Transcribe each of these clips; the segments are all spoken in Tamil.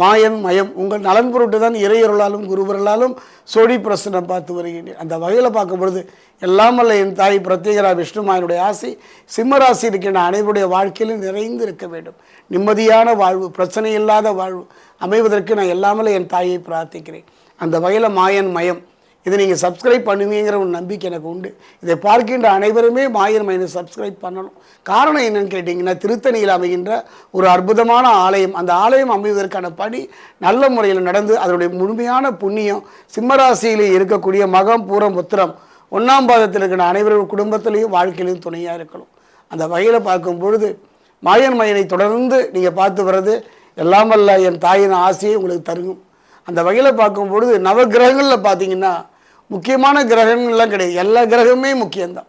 மாயன் மயம். உங்கள் நலன் பொருட்டு தான் இறையருளாலும் குருவர்களாலும் சோழி பிரசனம் பார்த்து வருகின்றேன் அந்த வகையில் பார்க்கும் பொழுது எல்லாம் வல்ல என் தாய் பிரத்யேகரா விஷ்ணுமாயனுடைய ஆசை சிம்மராசி இருக்கின்ற அனைவருடைய வாழ்க்கையிலும் நிறைந்து இருக்க வேண்டும். நிம்மதியான வாழ்வு பிரச்சனை இல்லாத வாழ்வு அமைவதற்கு நான் எல்லாமல்ல என் தாயை பிரார்த்திக்கிறேன். அந்த வகையில் மாயன் மயம். இதை நீங்கள் சப்ஸ்கிரைப் பண்ணுவீங்கிற ஒரு நம்பிக்கை எனக்கு உண்டு. இதை பார்க்கின்ற அனைவருமே மாயன் மைனஸ் சப்ஸ்கிரைப் பண்ணணும். காரணம் என்னன்னு கேட்டிங்கன்னா திருத்தணியில் அமைகின்ற ஒரு அற்புதமான ஆலயம். அந்த ஆலயம் அமைவதற்கான பணி நல்ல முறையில் நடந்து அதனுடைய முழுமையான புண்ணியம் சிம்மராசியில் இருக்கக்கூடிய மகம் பூரம் புத்திரம் ஒன்றாம் பாதத்தில் இருக்கிற அனைவரும் குடும்பத்திலையும் வாழ்க்கையிலையும் துணையாக இருக்கணும். அந்த வகையில் பார்க்கும் பொழுது மாயன் மயனை தொடர்ந்து நீங்கள் பார்த்து வர்றது எல்லாம் வல்ல என் தாயின் ஆசையை உங்களுக்கு தருகும். அந்த வகையில் பார்க்கும்பொழுது நவ கிரகங்களில் பார்த்தீங்கன்னா முக்கியமான கிரகங்கள்லாம் கிடையாது. எல்லா கிரகமே முக்கியம்தான்.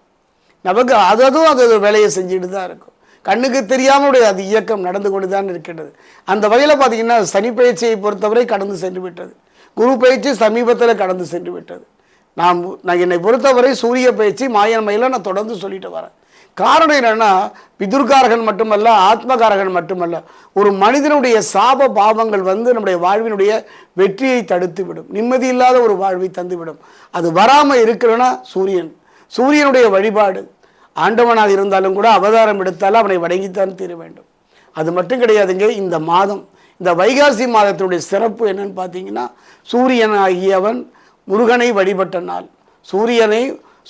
நமக்கு அததும் அது ஒரு வேலையை செஞ்சுட்டு தான் இருக்கும். கண்ணுக்கு தெரியாமலுடைய அது இயக்கம் நடந்து கொண்டு தான் இருக்கின்றது. அந்த வகையில் பார்த்தீங்கன்னா சனி பயிற்சியை பொறுத்தவரை கடந்து சென்று விட்டது. குரு பயிற்சி சமீபத்தில் கடந்து சென்று விட்டது. நான் நான் என்னை பொறுத்தவரை சூரிய பயிற்சி மாயன்மையில் நான் தொடர்ந்து சொல்லிட்டு வரேன். காரணம் என்னென்னா பிதுர்காரகன் மட்டுமல்ல ஆத்மகாரகன் மட்டுமல்ல ஒரு மனிதனுடைய சாப பாவங்கள் வந்து நம்முடைய வாழ்வினுடைய வெற்றியை தடுத்து விடும் நிம்மதி இல்லாத ஒரு வாழ்வை தந்துவிடும். அது வராமல் இருக்கிறனா சூரியன். சூரியனுடைய வழிபாடு. ஆண்டவனாக இருந்தாலும் கூட அவதாரம் எடுத்தாலும் அவனை வணங்கித்தான் தீர வேண்டும். அது மட்டும் கிடையாதுங்க இந்த மாதம். இந்த வைகாசி மாதத்தினுடைய சிறப்பு என்னன்னு பார்த்தீங்கன்னா சூரியன் ஆகியவன் முருகனை வழிபட்ட நாள். சூரியனை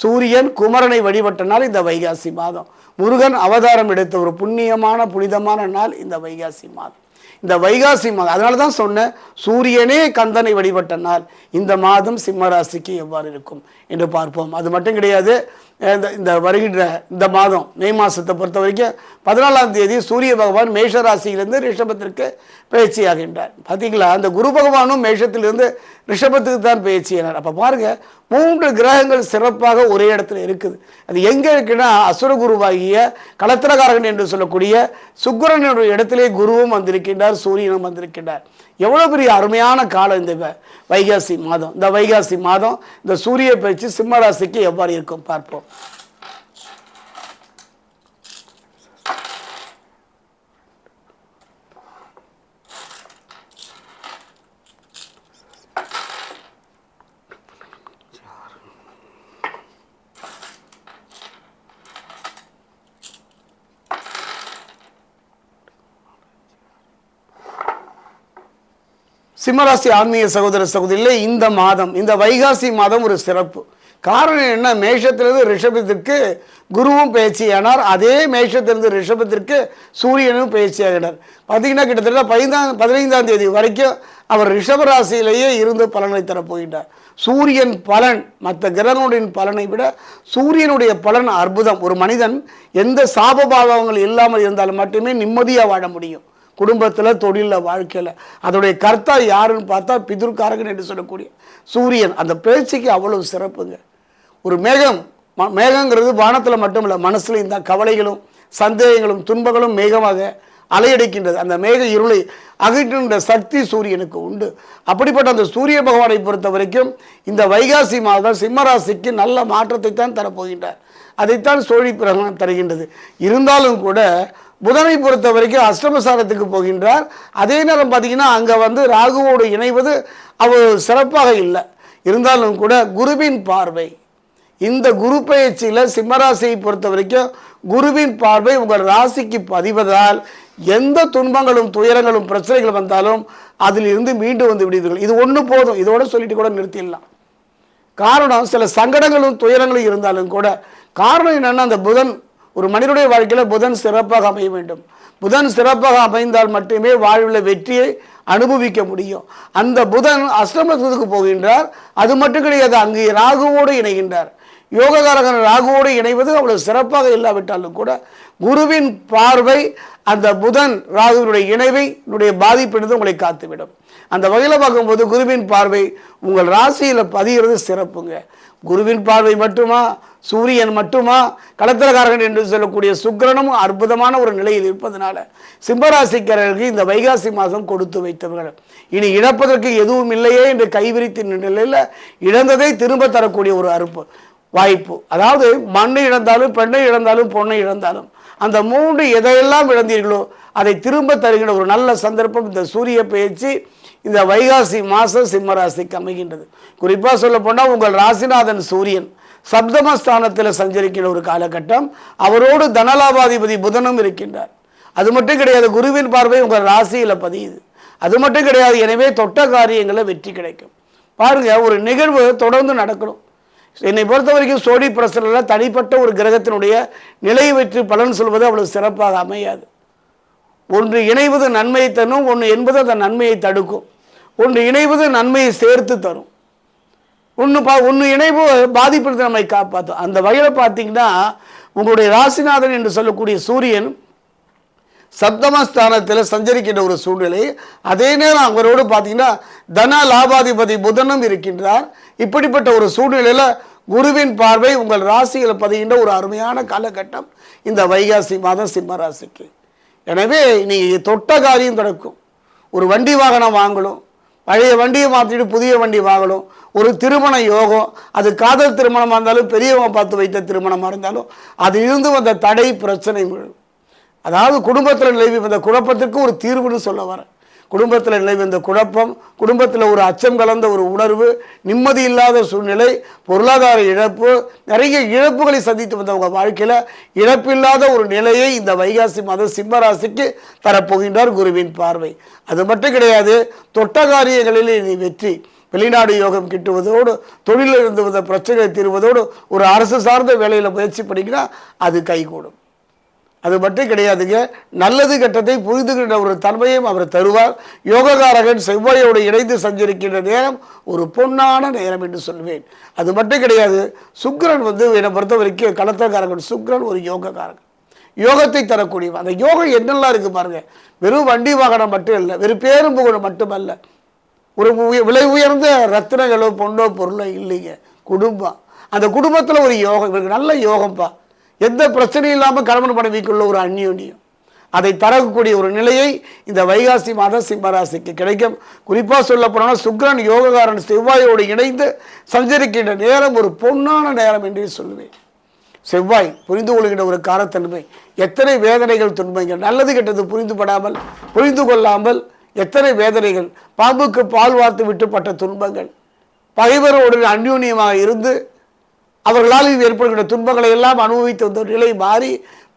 சூரியன் குமரனை வழிபட்ட நாள் இந்த வைகாசி மாதம். முருகன் அவதாரம் எடுத்த ஒரு புண்ணியமான புனிதமான நாள் இந்த வைகாசி மாதம். இந்த வைகாசி மாதம் அதனால தான் சொன்னேன் சூரியனே கந்தனை வழிபட்ட நாள். இந்த மாதம் சிம்மராசிக்கு எவ்வாறு இருக்கும் என்று பார்ப்போம். அது மட்டும் கிடையாது இந்த இந்த வருகின்ற இந்த மாதம் மே மாதத்தை பொறுத்த வரைக்கும் பதினாலாம் தேதி சூரிய பகவான் மேஷ ராசியிலிருந்து ரிஷபத்திற்கு பயிற்சியாகின்றார். பார்த்தீங்களா அந்த குரு பகவானும் மேஷத்திலிருந்து ரிஷபத்துக்கு தான் பயிற்சியினார். அப்போ பாருங்க மூன்று கிரகங்கள் சிறப்பாக ஒரே இடத்துல இருக்குது. அது எங்கே இருக்குன்னா அசுரகுருவாகிய கலத்திரகாரகன் என்று சொல்லக்கூடிய சுக்கரனுடைய இடத்திலே குருவும் வந்திருக்கின்றார் சூரியனும் வந்திருக்கின்றார். எவ்வளோ பெரிய அருமையான காலம் இந்த வைகாசி மாதம். இந்த வைகாசி மாதம் இந்த சூரிய பயிற்சி சிம்ம ராசிக்கு எவ்வாறு இருக்கும் பார்ப்போம். சிம்மராசி ஆன்மீக சகோதர சகோதரியிலே இந்த மாதம் இந்த வைகாசி மாதம் ஒரு சிறப்பு. காரணம் என்ன? மேஷத்திலிருந்து ரிஷபத்திற்கு குருவும் பயிற்சியானார் அதே மேஷத்திலிருந்து ரிஷபத்திற்கு சூரியனும் பயிற்சியாகினார் பார்த்தீங்கன்னா கிட்டத்தட்ட பதினைந்தாம் பதினைந்தாம் தேதி வரைக்கும் அவர் ரிஷபராசியிலேயே இருந்து பலனை தரப்போகின்றார். சூரியன் பலன் மற்ற கிரகனுடைய பலனை விட சூரியனுடைய பலன் அற்புதம். ஒரு மனிதன் எந்த சாபபாவங்கள் இல்லாமல் இருந்தாலும் மட்டுமே நிம்மதியாக வாழ முடியும். குடும்பத்தில் தொழிலில் வாழ்க்கையில். அதோடைய கர்த்தா யாருன்னு பார்த்தா பிதுர்காரகன் என்று சொல்லக்கூடிய சூரியன். அந்த பேச்சுக்கு அவ்வளவு சிறப்புங்க. ஒரு மேகம் மேகங்கிறது வானத்தில் மட்டும் இல்லை மனசில் இந்த கவலைகளும் சந்தேகங்களும் துன்பங்களும் மேகமாக அலையடிக்கின்றது. அந்த மேக இருளை அகற்றுகின்ற சக்தி சூரியனுக்கு உண்டு. அப்படிப்பட்ட அந்த சூரிய பகவானை பொறுத்த வரைக்கும் இந்த வைகாசி மாதம் சிம்மராசிக்கு நல்ல மாற்றத்தை தான் தரப்போகின்றார். அதைத்தான் சோழி பிரகணம் தருகின்றது. இருந்தாலும் கூட புதனை பொறுத்த வரைக்கும் அஷ்டமசாரத்துக்கு போகின்றார். அதே நேரம் பார்த்தீங்கன்னா அங்கே வந்து ராகுவோடு இணைவது அவர் சிறப்பாக இல்லை. இருந்தாலும் கூட குருவின் பார்வை. இந்த குரு பயிற்சியில் சிம்மராசியை பொறுத்த வரைக்கும் குருவின் பார்வை உங்கள் ராசிக்கு பதிவதால் எந்த துன்பங்களும் துயரங்களும் பிரச்சனைகள் வந்தாலும் அதில் இருந்து மீண்டு வந்து விடுவீர்கள். இது ஒன்று போதும். இதோட சொல்லிட்டு கூட நிறுத்திடலாம். காரணம் சில சங்கடங்களும் துயரங்களும் இருந்தாலும் கூட காரணம் என்னென்னா அந்த புதன் ஒரு மனிதனுடைய வாழ்க்கையில் புதன் சிறப்பாக அமைய வேண்டும். புதன் சிறப்பாக அமைந்தால் மட்டுமே வாழ்வில் வெற்றியை அனுபவிக்க முடியும். அந்த புதன் அஷ்டமத்துக்கு போகின்றார். அது மட்டும் கிடையாது அங்கே ராகுவோடு இணைகின்றார். யோககாரகன் ராகுவோடு இணைவது அவ்வளவு சிறப்பாக இல்லாவிட்டாலும் கூட குருவின் பார்வை அந்த புதன் ராகுவினுடைய இணைவை என்னுடைய பாதிப்பினது உங்களை காத்துவிடும். அந்த வகையில் பார்க்கும்போது குருவின் பார்வை உங்கள் ராசியில் பதிகிறது சிறப்புங்க. குருவின் பார்வை மட்டுமா சூரியன் மட்டுமா களத்திரக்காரகன் என்று சொல்லக்கூடிய சுக்கிரனும் அற்புதமான ஒரு நிலையில் இருப்பதனால சிம்மராசிக்காரர்களுக்கு இந்த வைகாசி மாதம் கொடுத்து வைத்தவர்கள். இனி இழப்பதற்கு எதுவும் இல்லையே என்று கைவிரித்து நிலையில் இழந்ததை திரும்ப தரக்கூடிய ஒரு அறுப்பு வாய்ப்பு. அதாவது மண்ணை இழந்தாலும் பெண்ணை இழந்தாலும் பொண்ணை இழந்தாலும் அந்த மூன்று எதையெல்லாம் இழந்தீர்களோ அதை திரும்ப தருகிற ஒரு நல்ல சந்தர்ப்பம் இந்த சூரிய பயிற்சி இந்த வைகாசி மாதம் சிம்மராசிக்கு அமைகின்றது. குறிப்பாக சொல்ல போனால் உங்கள் ராசிநாதன் சூரியன் சப்தமஸ்தானத்தில் சஞ்சரிக்கிற ஒரு காலகட்டம். அவரோடு தனலாபாதிபதி புதனும் இருக்கின்றார். அது மட்டும் கிடையாது குருவின் பார்வை உங்கள் ராசியில் பதியுது. அது மட்டும் கிடையாது எனவே தொட்ட காரியங்களில் வெற்றி கிடைக்கும். பாருங்கள் ஒரு நிகழ்வு தொடர்ந்து நடக்கணும். என்னை பொறுத்த வரைக்கும் சோடி பிரசனில் தனிப்பட்ட ஒரு கிரகத்தினுடைய நிலை வெற்றி பலன் சொல்வது அவ்வளவு சிறப்பாக அமையாது. ஒன்று இணைவது நன்மையை தரும் ஒன்று என்பது அந்த நன்மையை தடுக்கும். ஒன்று இணைவது நன்மையை சேர்த்து தரும். ஒன்று பா ஒன்று இணைவு பாதிப்பிலிருந்து நம்மை காப்பாற்றும். அந்த வகையில் பார்த்தீங்கன்னா உங்களுடைய ராசிநாதன் என்று சொல்லக்கூடிய சூரியன் சப்தமஸ்தானத்தில் சஞ்சரிக்கின்ற ஒரு சூழ்நிலை. அதே நேரம் அவரோடு பார்த்தீங்கன்னா தன லாபாதிபதி புதனும் இருக்கின்றார். இப்படிப்பட்ட ஒரு சூழ்நிலையில் குருவின் பார்வை உங்கள் ராசியில் பதிகின்ற ஒரு அருமையான காலகட்டம் இந்த வைகாசி மாதம் சிம்ம ராசிக்கு. எனவே நீங்கள் தொட்ட காரியம் நடக்கும் ஒரு வண்டி வாகனம் வாங்கணும். பழைய வண்டியை மாற்றிட்டு புதிய வண்டி வாங்கணும். ஒரு திருமண யோகம் அது காதல் திருமணமாக இருந்தாலும் பெரியவங்க பார்த்து வைத்த திருமணமாக இருந்தாலும் அது இருந்து வந்த தடை பிரச்சனை அதாவது குடும்பத்தில் நிலவி வந்த குழப்பத்திற்கு ஒரு தீர்வுன்னு சொல்ல வரேன். குடும்பத்தில் நிலவி வந்த குழப்பம் குடும்பத்தில் ஒரு அச்சம் கலந்த ஒரு உணர்வு நிம்மதி இல்லாத சூழ்நிலை பொருளாதார இழப்பு நிறைய இழப்புகளை சந்தித்து வந்தவங்க வாழ்க்கையில் இழப்பில்லாத ஒரு நிலையை இந்த வைகாசி மாதம் சிம்மராசிக்கு தரப்போகின்றார் குருவின் பார்வை. அது மட்டும் கிடையாது தொட்ட காரியங்களில் நீ வெற்றி. வெளிநாடு யோகம் கிட்டுவதோடு தொழிலில் இருந்து வந்த பிரச்சனை தீர்வதோடு ஒரு அரசு சார்ந்த வேலையில் முயற்சி பண்ணிங்கன்னா அது கைகூடும். அது மட்டும் கிடையாதுங்க. நல்லது கெட்டதை புரிந்துகின்ற ஒரு தன்மையும் அவர் தருவார். யோககாரகன் செவ்வாயோடு இணைந்து சஞ்சரிக்கின்ற நேரம் ஒரு பொன்னான நேரம் என்று சொல்வேன். அது மட்டும் கிடையாது சுக்கரன் வந்து என்னை பொறுத்த வரைக்கும் களத்தக்காரகன் சுக்கரன் ஒரு யோகக்காரகன். யோகத்தை தரக்கூடியவன். அந்த யோகம் என்னெல்லாம் இருக்குது பாருங்கள் வெறும் வண்டி வாகனம் மட்டும் இல்லை வெறும் பேரும் புகழும் மட்டுமல்ல. ஒரு விலை உயர்ந்த ரத்தினங்களோ பொண்ணோ பொருளோ இல்லைங்க. குடும்பம். அந்த குடும்பத்தில் ஒரு யோகம் இவருக்கு நல்ல யோகம்ப்பா எந்த பிரச்சனையும் இல்லாமல் கணவன் மனைவிக்குள்ள ஒரு அந்யோன்யம். அதை தரக்கூடிய ஒரு நிலையை இந்த வைகாசி மாதம் சிம்மராசிக்கு கிடைக்கும். குறிப்பாக சொல்ல போனால் சுக்ரன் யோககாரன் செவ்வாயோடு இணைந்து சஞ்சரிக்கின்ற நேரம் ஒரு பொன்னான நேரம் என்றே சொல்லுவேன். செவ்வாய் புரிந்து கொள்கின்ற ஒரு காரத்தன்மை. எத்தனை வேதனைகள் துன்பங்கள். நல்லது கெட்டது புரிந்துபடாமல் புரிந்து கொள்ளாமல் எத்தனை வேதனைகள். பாம்புக்கு பால் வார்த்து விட்டுப்பட்ட துன்பங்கள். பகைவரோடு அந்யூன்யமாக இருந்து அவர்களால் ஏற்படுகின்ற துன்பங்களை எல்லாம் அனுபவித்து வந்த நிலை மாறி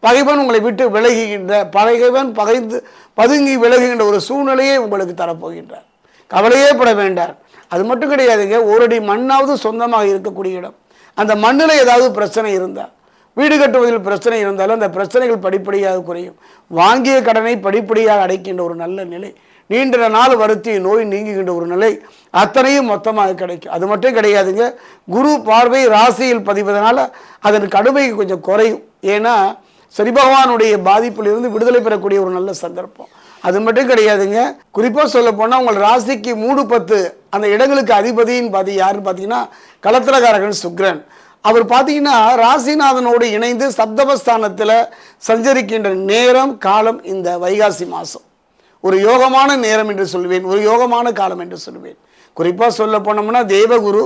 பகைவன் உங்களை விட்டு விலகுகின்ற பகைவன் பகைந்து பதுங்கி விலகுகின்ற ஒரு சூழ்நிலையை உங்களுக்கு தரப்போகின்றார். கவலையே பட வேண்டாம். அது மட்டும் கிடையாதுங்க ஒரு அடி மண்ணாவது சொந்தமாக இருக்கக்கூடிய இடம். அந்த மண்ணில் ஏதாவது பிரச்சனை இருந்தால் வீடு கட்டுவதில் பிரச்சனை இருந்தாலும் அந்த பிரச்சனைகள் படிப்படியாக குறையும். வாங்கிய கடனை படிப்படியாக அடைக்கின்ற ஒரு நல்ல நிலை. நீண்ட நாள் வருத்தி நோய் நீங்குகின்ற ஒரு நிலை அத்தனையும் மொத்தமாக கிடைக்கும். அது மட்டும் கிடையாதுங்க. குரு பார்வை ராசியில் பதிவதனால அதன் கடுமை கொஞ்சம் குறையும். ஏன்னா சரி பகவானுடைய பாதிப்பிலிருந்து விடுதலை பெறக்கூடிய ஒரு நல்ல சந்தர்ப்பம். அது மட்டும் கிடையாதுங்க. குறிப்பாக சொல்ல போனால் உங்கள் ராசிக்கு மூணு பத்து அந்த இடங்களுக்கு அதிபதின்னு பார்த்து யாருன்னு பார்த்தீங்கன்னா களத்திரகாரகன் சுக்ரன். அவர் பார்த்தீங்கன்னா ராசிநாதனோடு இணைந்து சப்தமஸ்தானத்தில் சஞ்சரிக்கின்ற நேரம் காலம் இந்த வைகாசி மாதம் ஒரு யோகமான நேரம் என்று சொல்வேன் ஒரு யோகமான காலம் என்று சொல்வேன். குறிப்பாக சொல்ல போனோம்னா தேவகுரு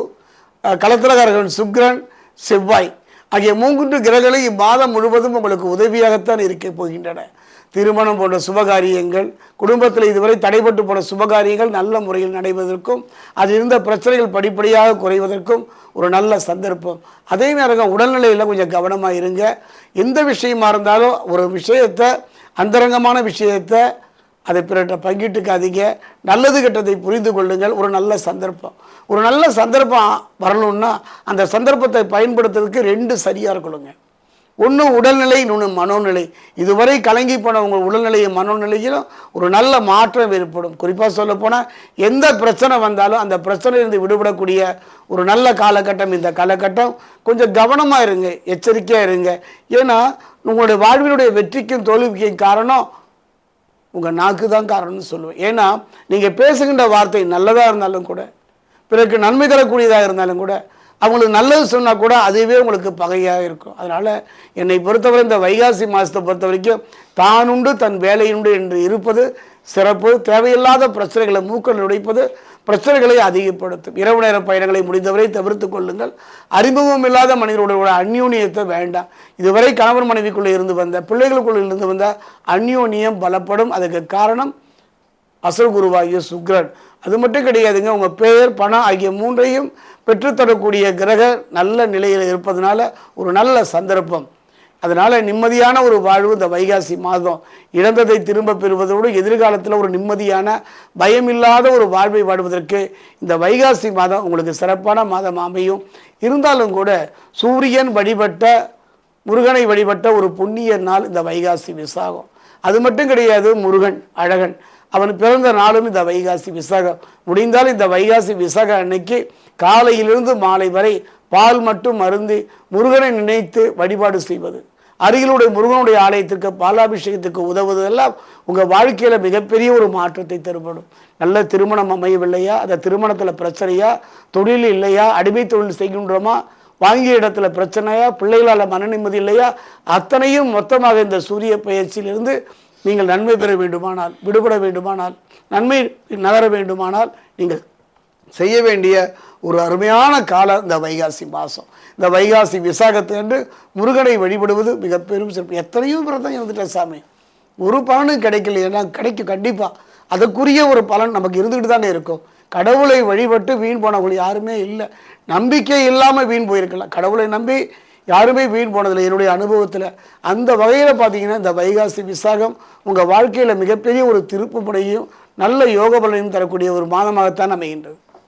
கலத்திரகாரர்கள் சுக்ரன் செவ்வாய் ஆகிய மூன்று கிரகங்களும் இம்மாதம் முழுவதும் உங்களுக்கு உதவியாகத்தான் இருக்க போகின்றன. திருமணம் போன்ற சுபகாரியங்கள் குடும்பத்தில் இதுவரை தடைபட்டு போன சுபகாரியங்கள் நல்ல முறையில் நடைவதற்கும் அது இருந்த பிரச்சனைகள் படிப்படியாக குறைவதற்கும் ஒரு நல்ல சந்தர்ப்பம். அதே நேரம் உடல்நிலையில் கொஞ்சம் கவனமாக இருங்க. எந்த விஷயமா இருந்தாலும் ஒரு விஷயத்தை அந்தரங்கமான விஷயத்தை அதை பிறட்ட பங்கிட்டுக்காதீங்க. நல்லது கெட்டதை புரிந்து கொள்ளுங்கள். ஒரு நல்ல சந்தர்ப்பம். ஒரு நல்ல சந்தர்ப்பம் வரணும்னா அந்த சந்தர்ப்பத்தை பயன்படுத்துறதுக்கு ரெண்டு சரியாக இருக்கணுங்க. ஒன்று உடல்நிலை இன்னொன்று மனோநிலை. இதுவரை கலங்கி போன உங்கள் உடல்நிலையும் மனோநிலையிலும் ஒரு நல்ல மாற்றம் ஏற்படும். குறிப்பாக சொல்லப்போனால் எந்த பிரச்சனை வந்தாலும் அந்த பிரச்சனையிலிருந்து விடுபடக்கூடிய ஒரு நல்ல காலகட்டம் இந்த காலகட்டம். கொஞ்சம் கவனமாக இருங்க எச்சரிக்கையாக இருங்க. ஏன்னா உங்களுடைய வாழ்வினுடைய வெற்றிக்கும் தோல்விக்கும் காரணம் உங்கள் நாக்கு தான் காரணம்னு சொல்லுவேன். ஏன்னா நீங்கள் பேசுகின்ற வார்த்தை நல்லதாக இருந்தாலும் கூட பிறகு நன்மை தரக்கூடியதாக இருந்தாலும் கூட அவங்களுக்கு நல்லது சொன்னால் கூட அதுவே உங்களுக்கு பகையாக இருக்கும். அதனால் என்னை பொறுத்தவரை இந்த வைகாசி மாதத்தை பொறுத்த வரைக்கும் தானுண்டு தன் வேலையுண்டு என்று இருப்பது சிறப்பு. தேவையில்லாத பிரச்சனைகளை மூக்கள் உடைப்பது பிரச்சனைகளை அதிகப்படுத்தும். இரவு நேர பயணங்களை முடிந்தவரை தவிர்த்து கொள்ளுங்கள். அறிமுகம் இல்லாத மனிதர்களுடைய அந்யோனியத்தை வேண்டாம். இதுவரை கணவன் மனைவிக்குள்ளே இருந்து வந்த பிள்ளைகளுக்குள்ளே இருந்து வந்த அந்யோன்யம் பலப்படும். அதுக்கு காரணம் அசல் குருவாகிய சுக்ரன். அது மட்டும் கிடையாதுங்க உங்கள் பெயர் பணம் ஆகிய மூன்றையும் பெற்றுத்தரக்கூடிய கிரக நல்ல நிலையில் இருப்பதனால ஒரு நல்ல சந்தர்ப்பம். அதனால் நிம்மதியான ஒரு வாழ்வு இந்த வைகாசி மாதம். இழந்ததை திரும்ப பெறுவதோடு எதிர்காலத்தில் ஒரு நிம்மதியான பயமில்லாத ஒரு வாழ்வை வாழ்வதற்கு இந்த வைகாசி மாதம் உங்களுக்கு சிறப்பான மாதம் அமையும். இருந்தாலும் கூட சூரியன் வழிபட்ட முருகனை வழிபட்ட ஒரு புண்ணிய நாள் இந்த வைகாசி விசாகம். அது மட்டும் கிடையாது முருகன் அழகன் அவன் பிறந்த நாளும் இந்த வைகாசி விசாகம். முடிந்தால் இந்த வைகாசி விசாக அன்னைக்கு காலையிலிருந்து மாலை வரை பால் மட்டும் அருந்தி முருகனை நினைத்து வழிபாடு செய்வது. அருகிலுடைய முருகனுடைய ஆலயத்திற்கு பாலாபிஷேகத்துக்கு உதவுவதெல்லாம் உங்கள் வாழ்க்கையில் மிகப்பெரிய ஒரு மாற்றத்தை தருப்படும் நல்ல திருமணம் அமையவில்லையா? அந்த திருமணத்தில் பிரச்சனையா? தொழில் இல்லையா? அடிமை தொழில் செய்கின்றோமா? வாங்கிய இடத்துல பிரச்சனையா? பிள்ளைகளால் மன நிம்மதி இல்லையா? அத்தனையும் மொத்தமாக இந்த சூரிய பயிற்சியிலிருந்து நீங்கள் நன்மை பெற வேண்டுமானால் விடுபட வேண்டுமானால் நன்மை நகர வேண்டுமானால் நீங்கள் செய்ய வேண்டிய ஒரு அருமையான காலம் இந்த வைகாசி மாதம் இந்த வைகாசி விசாகத்தை என்று முருகனை வழிபடுவது மிக பெரும் சிறப்பு. எத்தனையோ விரதம் இருந்துட்டேன் சாமி. ஒரு பலனும் கிடைக்கலையா கிடைக்கும் கண்டிப்பாக அதற்குரிய ஒரு பலன் நமக்கு இருந்துக்கிட்டு தானே இருக்கும். கடவுளை வழிபட்டு வீண் போனவங்க யாருமே இல்லை. நம்பிக்கை இல்லாமல் வீண் போயிருக்கலாம். கடவுளை நம்பி யாருமே வீண் போனதில்லை. என்னுடைய அனுபவத்தில். அந்த வகையில் பார்த்தீங்கன்னா இந்த வைகாசி விசாகம் உங்கள் வாழ்க்கையில் மிகப்பெரிய ஒரு திருப்பு முறையும் நல்ல யோக பலனையும் தரக்கூடிய ஒரு மாதமாகத்தான் அமைகின்றது.